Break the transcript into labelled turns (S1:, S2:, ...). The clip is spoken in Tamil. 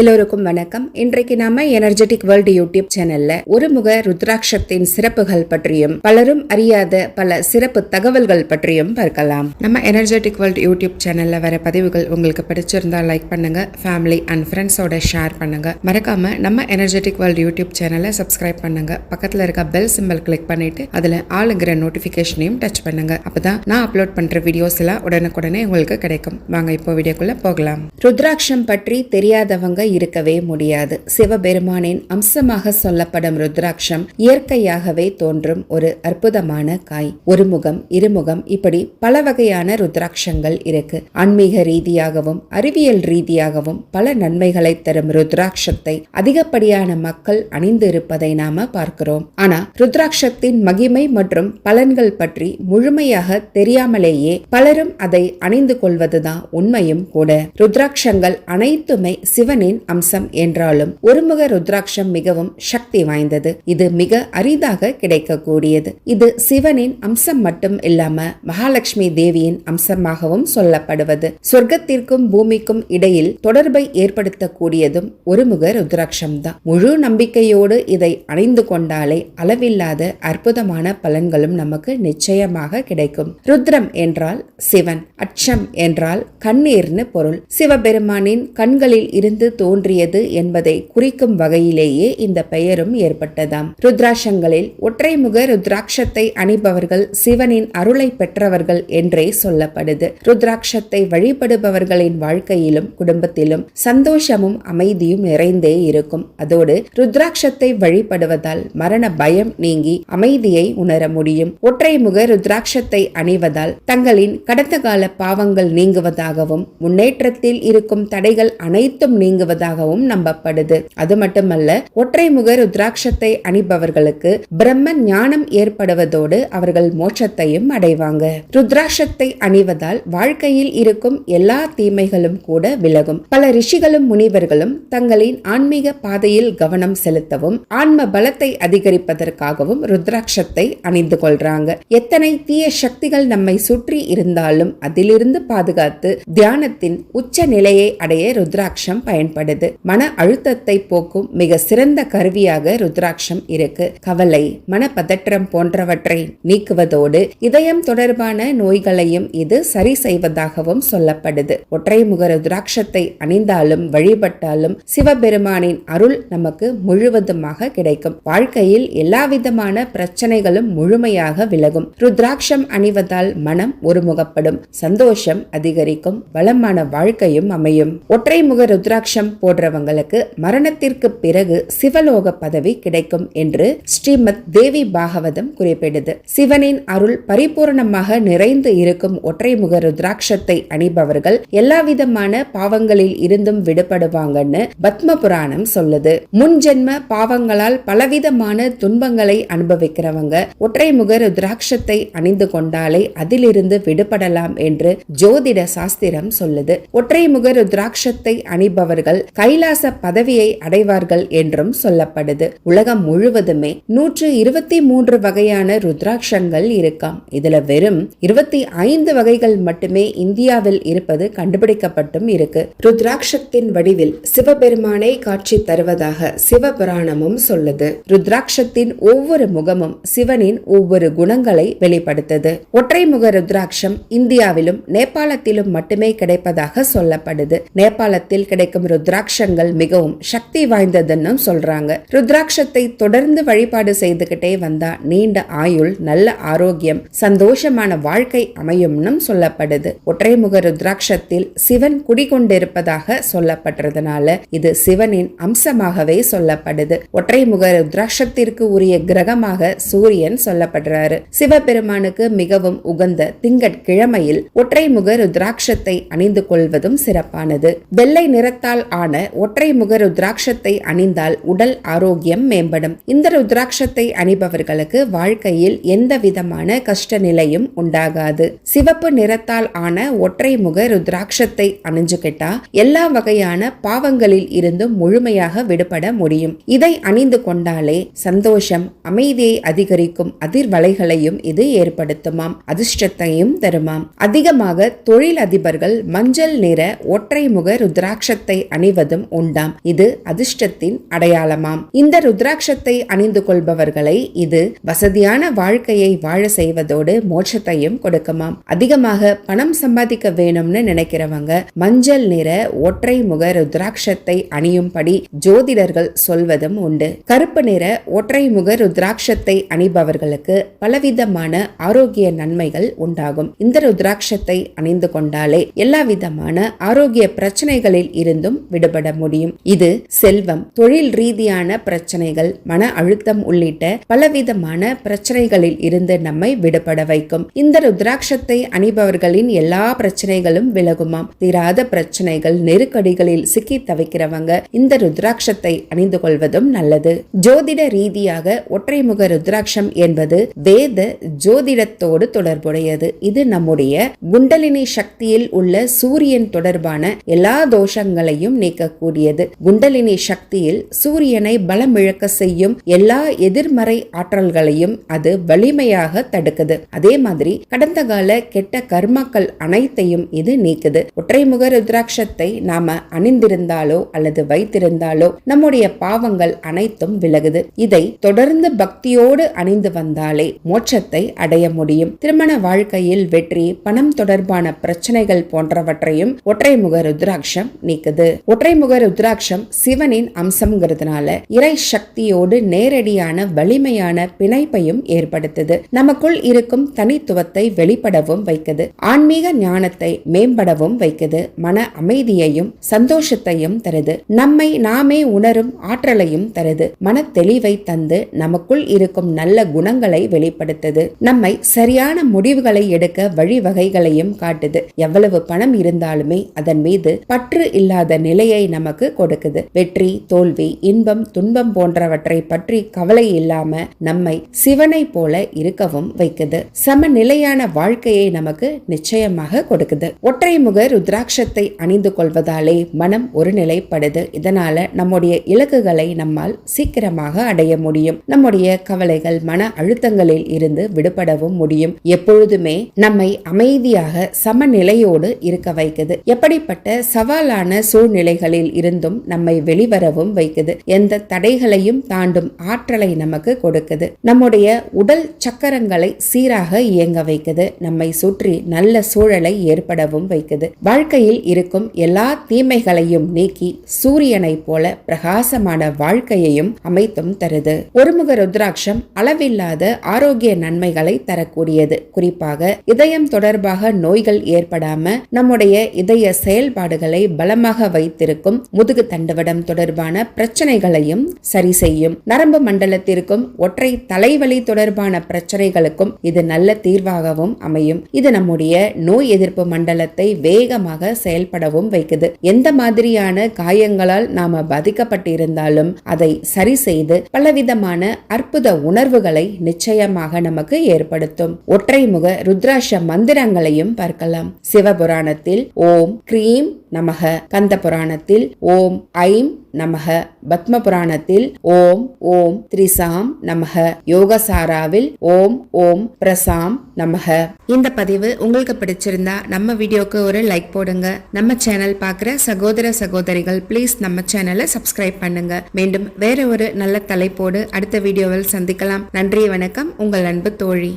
S1: எல்லோருக்கும் வணக்கம். இன்றைக்கு நாம எனர்ஜெட்டிக் வேர்ல்டு யூடியூப் சேனல்ல ஒருமுக ருத்ராட்சத்தின் சிறப்புகள் பற்றியும் பலரும் அறியாத பல சிறப்பு தகவல்கள் பற்றியும் பார்க்கலாம். நம்ம எனர்ஜெட்டிக் வேர்ல்டு யூடியூப் சேனல்ல வர பதிவுகள் உங்களுக்கு பிடிச்சிருந்தா லைக் பண்ணுங்க ஃபேமிலி அண்ட் ஃப்ரெண்ட்ஸோட ஷேர் பண்ணுங்க. மறக்காம நம்ம எனர்ஜெட்டிக் வேர்ல்டு யூடியூப் சேனலை சப்ஸ்கிரைப் பண்ணுங்க. பக்கத்துல இருக்க பெல் சிம்பிள் கிளிக் பண்ணிட்டு அதுல ஆளுங்கிற நோட்டிபிகேஷனையும் டச் பண்ணுங்க. அப்பதான் நான் அப்லோட் பண்ற வீடியோஸ் எல்லாம் உடனுக்குடனே உங்களுக்கு கிடைக்கும். வாங்க இப்போ வீடியோக்குள்ள போகலாம். ருத்ராட்சம் பற்றி தெரியாதவங்க இருக்கவே முடியாது. சிவபெருமானின் அம்சமாக சொல்லப்படும் ருத்ராட்சம் இயற்கையாகவே தோன்றும் ஒரு அற்புதமான காய். ஒரு முகம் இருமுகம் இப்படி பல வகையான ருத்ராட்சங்கள் இருக்கு. ஆன்மீக ரீதியாகவும் அறிவியல் ரீதியாகவும் பல நன்மைகளை தரும் ருத்ராட்சத்தை அதிகப்படியான மக்கள் அணிந்து இருப்பதை நாம பார்க்கிறோம். ஆனா ருத்ராட்சத்தின் மகிமை மற்றும் பலன்கள் பற்றி முழுமையாக தெரியாமலேயே பலரும் அதை அணிந்து கொள்வதுதான் உண்மையும் கூட. ருத்ராட்சங்கள் அனைத்துமே சிவனின் அம்சம் என்றாலும் ஒருமுக ருத்ராட்சம் மிகவும் சக்தி வாய்ந்தது. இது மிக அரிதாக கிடைக்கக்கூடியது. இது சிவனின் அம்சம் மட்டும் இல்லாம மகாலட்சுமி தேவியின் அம்சமாகவும் சொல்லப்படுவது. சொர்க்கத்திற்கும் பூமிக்கும் இடையில் தொடர்பை ஏற்படுத்தக்கூடியதும் ஒருமுக ருத்ராட்சம் தான் முழு நம்பிக்கையோடு இதை அணிந்து கொண்டாலே அளவில்லாத அற்புதமான பலன்களும் நமக்கு நிச்சயமாக கிடைக்கும். ருத்ரம் என்றால் சிவன் அச்சம் என்றால் கண்ணீர்னு பொருள். சிவபெருமானின் கண்களில் இருந்து தோன்றியது என்பதை குறிக்கும் வகையிலேயே இந்த பெயரும் ஏற்பட்டதாம். ருத்ராட்சங்களில் ஒற்றைமுக ருத்ராட்சத்தை அணிபவர்கள் சிவனின் அருளை பெற்றவர்கள் என்றே சொல்லப்படுது. ருத்ராட்சத்தை வழிபடுபவர்களின் வாழ்க்கையிலும் குடும்பத்திலும் சந்தோஷமும் அமைதியும் நிறைந்தே இருக்கும். அதோடு ருத்ராட்சத்தை வழிபடுவதால் மரண பயம் நீங்கி அமைதியை உணர முடியும். ஒற்றைமுக ருத்ராட்சத்தை அணிவதால் தங்களின் கடந்த கால பாவங்கள் நீங்குவதாகவும் முன்னேற்றத்தில் இருக்கும் தடைகள் அனைத்தும் நீங்குவதாகவும் நம்பப்படுது. அது மட்டுமல்ல ஒற்றைமுக ருத்ராட்சத்தை அணிபவர்களுக்கு பிரம்ம ஞானம் ஏற்படுவதோடு அவர்கள் மோட்சத்தையும் அடைவாங்க. ருத்ராட்சத்தை அணிவதால் வாழ்க்கையில் இருக்கும் எல்லா தீமைகளும் கூட விலகும். பல ரிஷிகளும் முனிவர்களும் தங்களின் ஆன்மீக பாதையில் கவனம் செலுத்தவும் ஆன்ம பலத்தை அதிகரிப்பதற்காகவும் ருத்ராட்சத்தை அணிந்து கொள்றாங்க. எத்தனை தீய சக்திகள் நம்மை சுற்றி இருந்தாலும் அதிலிருந்து பாதுகாத்து தியானத்தின் உச்ச நிலையை அடைய ருத்ராட்சம் பயன்படுது மன அழுத்தத்தை போக்கும் மிக சிறந்த கருவியாக ருத்ராட்சம் இருக்கு. கவலை மனப்பதற்றம் போன்றவற்றை நீக்குவதோடு இதயம் தொடர்பான நோய்களையும் இது சரி செய்வதாகவும் சொல்லப்படுது. ஒற்றை முக ருத்ராட்சத்தை அணிந்தாலும் வழிபட்டாலும் சிவபெருமானின் அருள் நமக்கு முழுவதுமாக கிடைக்கும். வாழ்க்கையில் எல்லாவிதமான பிரச்சனைகளும் முழுமையாக விலகும். ருத்ராட்சம் அணிவதால் மனம் ஒருமுகப்படும். சந்தோஷம் அதிகரிக்கும். வளமான வாழ்க்கையும் அமையும். ஒற்றை முக ருத்ராட்சம் போடுறவங்களுக்கு மரணத்திற்கு பிறகு சிவலோக பதவி கிடைக்கும் என்று ஸ்ரீமத் தேவி பாகவதம் குறிப்பிடுது. சிவனின் அருள் பரிபூர்ணமாக நிறைந்து இருக்கும் ஒற்றைமுக ருத்ராட்சத்தை அணிபவர்கள் எல்லாவிதமான பாவங்களில் இருந்தும் விடுபடுவாங்கன்னு பத்ம புராணம் சொல்லுது. முன் ஜென்ம பாவங்களால் பலவிதமான துன்பங்களை அனுபவிக்கிறவங்க ஒற்றைமுக ருத்ராட்சத்தை அணிந்து கொண்டாலே அதிலிருந்து விடுபடலாம் என்று ஜோதிட சாஸ்திரம் சொல்லுது. ஒற்றைமுக ருத்ராட்சத்தை அணிபவர்கள் கைலாச பதவியை அடைவார்கள் என்றும் சொல்லப்படுது. உலகம் முழுவதுமே நூற்று இருபத்தி மூன்று வகையான ருத்ராட்சங்கள் இருக்காம். இதுல வெறும் இருபத்தி ஐந்து வகைகள் மட்டுமே இந்தியாவில் இருப்பது கண்டுபிடிக்கப்பட்டும் இருக்கு. ருத்ராட்சத்தின் வடிவில் சிவபெருமானை காட்சி தருவதாக சிவபுராணமும் சொல்லுது. ருத்ராட்சத்தின் ஒவ்வொரு முகமும் சிவனின் ஒவ்வொரு குணங்களை வெளிப்படுத்துது. ஒற்றைமுக ருத்ராட்சம் இந்தியாவிலும் நேபாளத்திலும் மட்டுமே கிடைப்பதாக சொல்லப்படுது. நேபாளத்தில் கிடைக்கும் ருத்ராட்சங்கள் மிகவும் சக்தி வாய்ந்ததுன்னு சொல்றாங்க. ருத்ராட்சத்தை தொடர்ந்து வழிபாடு செய்துகிட்டே வந்தா நீண்ட ஆயுள் நல்ல ஆரோக்கியம் சந்தோஷமான வாழ்க்கை அமையும்னு சொல்லப்படுது. ஒற்றைமுக ருத்ராட்சத்தில் சிவன் குடிகொண்டிருப்பதாக சொல்லப்படுறதுனால இது சிவனின் அம்சமாகவே சொல்லப்படுது. ஒற்றைமுக ருத்ராட்சத்திற்கு உரிய கிரகமாக சூரியன் சொல்லப்படுறாரு. சிவபெருமானுக்கு மிகவும் உகந்த திங்கட்கிழமையில் ஒற்றைமுக ருத்ராட்சத்தை அணிந்து கொள்வதும் சிறப்பானது. வெள்ளை நிறத்தால் ஆன ஒற்றைமுக ருத்ராட்சத்தை அணிந்தால் உடல் ஆரோக்கியம் மேம்படும். இந்த ருத்ராட்சத்தை அணிபவர்களுக்கு வாழ்க்கையில் எந்த விதமான கஷ்ட நிலையும் உண்டாகாது. சிவப்பு நிறத்தால் ஆன ஒற்றை முக ருத்ராட்சத்தை அணிஞ்சுக்கிட்டா எல்லா வகையான பாவங்களில் இருந்தும் முழுமையாக விடுபட முடியும். இதை அணிந்து கொண்டாலே சந்தோஷம் அமைதியை அதிகரிக்கும் அதிர்வலைகளையும் இது ஏற்படுத்துமாம் அதிர்ஷ்டத்தையும் தருமாம். அதிகமாக தொழில் அதிபர்கள் மஞ்சள் நிற ஒற்றை முக ருத்ராட்சத்தை அணி அணிவதும் உண்டாம். இது அதிர்ஷ்டத்தின் அடையாளமாம். இந்த ருத்ராட்சத்தை அணிந்து கொள்பவர்களை இது வசதியான வாழ்க்கையை வாழ செய்வதோடு மோட்சத்தையும் கொடுக்குமாம். அதிகமாக பணம் சம்பாதிக்க வேணும்னு நினைக்கிறவங்க மஞ்சள் நிற ஒற்றை முக ருத்ராட்சத்தை அணியும்படி ஜோதிடர்கள் சொல்வதும் உண்டு. கருப்பு நிற ஒற்றை முக ருத்ராட்சத்தை அணிபவர்களுக்கு பலவிதமான ஆரோக்கிய நன்மைகள் உண்டாகும். இந்த ருத்ராட்சத்தை அணிந்து கொண்டாலே எல்லா விதமான ஆரோக்கிய பிரச்சனைகளில் இருந்தும் விடுபட முடியும். இது செல்வம் தொழில் ரீதியான பிரச்சனைகள் மன அழுத்தம் உள்ளிட்ட பலவிதமான பிரச்சனைகளில் இருந்து நம்மை விடுபட வைக்கும். இந்த ருத்ராட்சத்தை அணிபவர்களின் எல்லா பிரச்சனைகளும் விலகுமாம். தீராத பிரச்சனைகள் நெருக்கடிகளில் சிக்கி தவிக்கிறவங்க இந்த ருத்ராட்சத்தை அணிந்து கொள்வதும் நல்லது. ஜோதிட ரீதியாக ஒற்றைமுக ருத்ராட்சம் என்பது வேத ஜோதிடத்தோடு தொடர்புடையது. இது நம்முடைய குண்டலினி சக்தியில் உள்ள சூரியன் தொடர்பான எல்லா தோஷங்களையும் நீக்கக்கூடியது. குண்டலினி சக்தியில் சூரியனை பலமிழக்க செய்யும் எல்லா எதிர்மறை ஆற்றல்களையும் அது வலிமையாக தடுக்குது. அதே மாதிரி கடந்த கால கெட்ட கர்மாக்கள் அனைத்தையும் இது நீக்குது. ஒற்றைமுக ருத்ராட்சத்தை நாம அணிந்திருந்தாலோ அல்லது வைத்திருந்தாலோ நம்முடைய பாவங்கள் அனைத்தும் விலகுது. இதை தொடர்ந்து பக்தியோடு அணிந்து வந்தாலே மோட்சத்தை அடைய முடியும். திருமண வாழ்க்கையில் வெற்றி பணம் தொடர்பான பிரச்சனைகள் போன்றவற்றையும் ஒற்றைமுக ருத்ராட்சம் நீக்குது. ஒற்றைமுக ருத்ராட்சம் சிவனின் அம்சம்ங்கிறதுனால இறை சக்தியோடு நேரடியான வலிமையான பிணைப்பையும் ஏற்படுத்துது. நமக்குள் இருக்கும் தனித்துவத்தை வெளிப்படவும் வைக்குது. ஆன்மீக ஞானத்தை மேம்படவும் வைக்குது. மன அமைதியையும் சந்தோஷத்தையும் தருது. நம்மை நாமே உணரும் ஆற்றலையும் தருது. மன தெளிவை தந்து நமக்குள் இருக்கும் நல்ல குணங்களை வெளிப்படுத்துது. நம்மை சரியான முடிவுகளை எடுக்க வழிவகைகளையும் காட்டுது. எவ்வளவு பணம் இருந்தாலுமே அதன் மீது பற்று இல்லாத நிலையை நமக்கு கொடுக்குது. வெற்றி தோல்வி இன்பம் துன்பம் போன்றவற்றை பற்றி கவலை இல்லாம நம்மை சிவனை போல இருக்கவும் வைக்குது. சமநிலையான வாழ்க்கையை நமக்கு நிச்சயமாக கொடுக்குது. ஒற்றைமுக ருத்ராட்சத்தை அணிந்து கொள்வதாலே மனம் ஒருநிலைப்படுது. இதனால நம்முடைய இலக்குகளை நம்மால் சீக்கிரமாக அடைய முடியும். நம்முடைய கவலைகள் மன அழுத்தங்களில் இருந்து விடுபடவும் முடியும். எப்பொழுதுமே நம்மை அமைதியாக சமநிலையோடு இருக்க வைக்குது. எப்படிப்பட்ட சவாலான சூழ்நிலை சூழ்நிலைகளில் இருந்தும் நம்மை வெளிவரவும் வைக்குது. எந்த தடைகளையும் தாண்டும் ஆற்றலை நமக்கு கொடுக்குது. நம்முடைய உடல் சக்கரங்களை சீராக இயங்க வைக்குது. நம்மை சுற்றி நல்ல சூழலை ஏற்படவும் வைக்குது. வாழ்க்கையில் இருக்கும் எல்லா தீமைகளையும் நீக்கி சூரியனைப் போல பிரகாசமான வாழ்க்கையையும் அமைத்தும் தருது. ஒருமுக ருத்ராட்சம் அளவில்லாத ஆரோக்கிய நன்மைகளை தரக்கூடியது. குறிப்பாக இதயம் தொடர்பாக நோய்கள் ஏற்படாம நம்முடைய இதய செயல்பாடுகளை பலமாக வைத்து வைத்திருக்கும் முதுகு தண்டுவடம் தொடர்பான பிரச்சனைகளையும் சரி செய்யும். நரம்பு மண்டலத்திற்கும் ஒற்றை தலைவலி தொடர்பான பிரச்சனைகளுக்கும் இது நல்ல தீர்வாகவும் அமையும். இது நம்முடைய நோய் எதிர்ப்பு மண்டலத்தை வேகமாக செயல்படவும் வைக்குது. எந்த மாதிரியான காயங்களால் நாம பாதிக்கப்பட்டிருந்தாலும் அதை சரி செய்து பலவிதமான அற்புத உணர்வுகளை நிச்சயமாக நமக்கு ஏற்படுத்தும். ஒற்றைமுக ருத்ராஷ மந்திரங்களையும் பார்க்கலாம். சிவபுராணத்தில் ஓம் கிரீம் நமக கந்த புராணத்தில் ஓம் ஐம் நமக. பத்ம புராணத்தில் ஓம் ஓம் திரிசாம் நமக. யோகசாராவில் ஓம் ஓம் பிரசாம் நமக. இந்த பதிவு உங்களுக்கு பிடிச்சிருந்தா நம்ம வீடியோக்கு ஒரு லைக் போடுங்க. நம்ம சேனல் பார்க்குற சகோதர சகோதரிகள் ப்ளீஸ் நம்ம சேனலை சப்ஸ்கிரைப் பண்ணுங்க. மீண்டும் வேற ஒரு நல்ல தலைப்போடு அடுத்த வீடியோவில் சந்திக்கலாம். நன்றி வணக்கம். உங்கள் அன்பு தோழி.